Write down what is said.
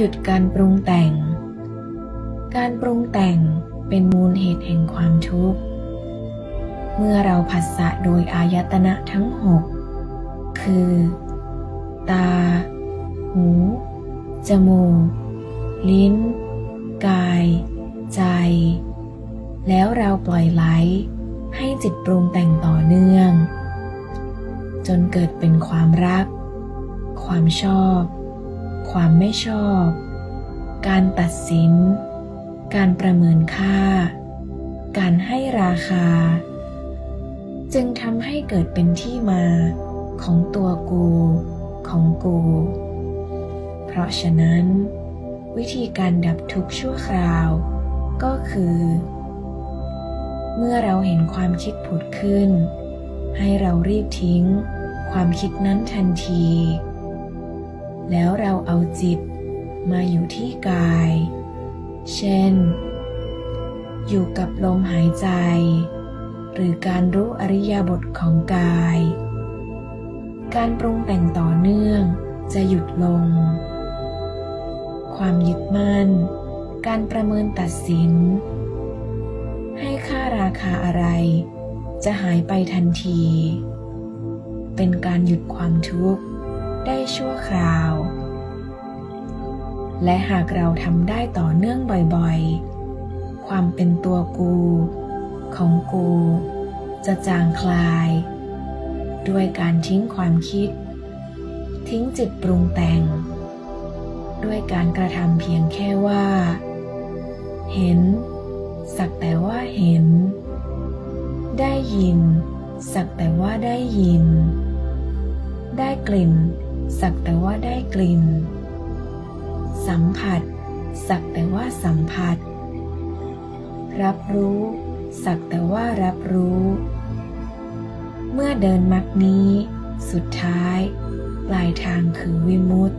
หยุดการปรุงแต่ง การปรุงแต่งเป็นมูลเหตุแห่งความทุกข์ เมื่อเราผัสสะโดยอายตนะทั้งหกคือ ตา หู จมูก ลิ้น กาย ใจ แล้วเราปล่อยไหล ให้จิตปรุงแต่งต่อเนื่อง จนเกิดเป็นความรัก ความชอบ ความไม่ชอบ การตัดสิน การประเมินค่า การให้ราคา จึงทำให้เกิดเป็นที่มาของตัวกู ของกู เพราะฉะนั้น วิธีการดับทุกข์ชั่วคราวก็คือ เมื่อเราเห็นความคิดผุดขึ้น ให้เรารีบทิ้ง ความคิดนั้นทันที แล้วเราเอาจิตมาอยู่ที่กาย เช่น อยู่กับลมหายใจ หรือการรู้อริยบทของกาย การปรุงแต่งต่อเนื่องจะหยุดลง ความยึดมั่น การประเมินตัดสิน ให้ค่าราคาอะไร จะหายไปทันที เป็นการหยุดความทุกข์ได้ชั่วคราว และหากเราทำได้ต่อเนื่องบ่อยๆ ความเป็นตัวกู ของกู จะจางคลาย ด้วยการทิ้งความคิด ทิ้งจิตปรุงแต่ง ด้วยการกระทำเพียงแค่ว่า เห็น สักแต่ว่าเห็น ได้ยิน สักแต่ว่าได้ยิน ได้กลิ่น สักแต่ว่าได้กลิ่น สัมผัส สักแต่ว่าสัมผัส รับรู้ สักแต่ว่ารับรู้ เมื่อเดินมรรคนี้ สุดท้าย ปลายทางคือวิมุตติ